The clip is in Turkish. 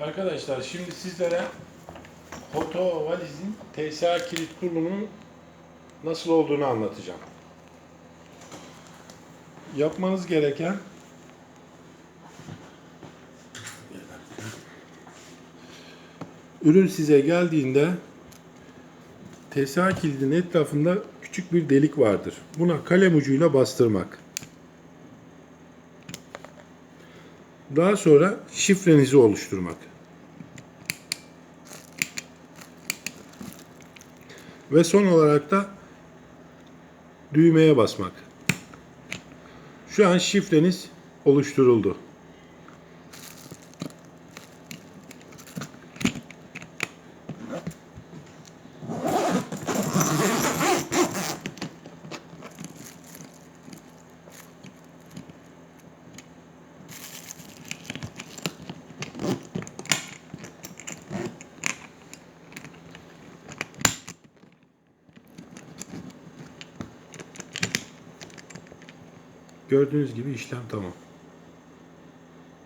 Arkadaşlar şimdi sizlere Hoto valizin TSA kilit kurulumunun nasıl olduğunu anlatacağım. Yapmanız gereken ürün size geldiğinde TSA kilidinin etrafında küçük bir delik vardır. Buna kalem ucuyla bastırmak. Daha sonra şifrenizi oluşturmak. Ve son olarak da düğmeye basmak. Şu an şifreniz oluşturuldu. Gördüğünüz gibi işlem tamam.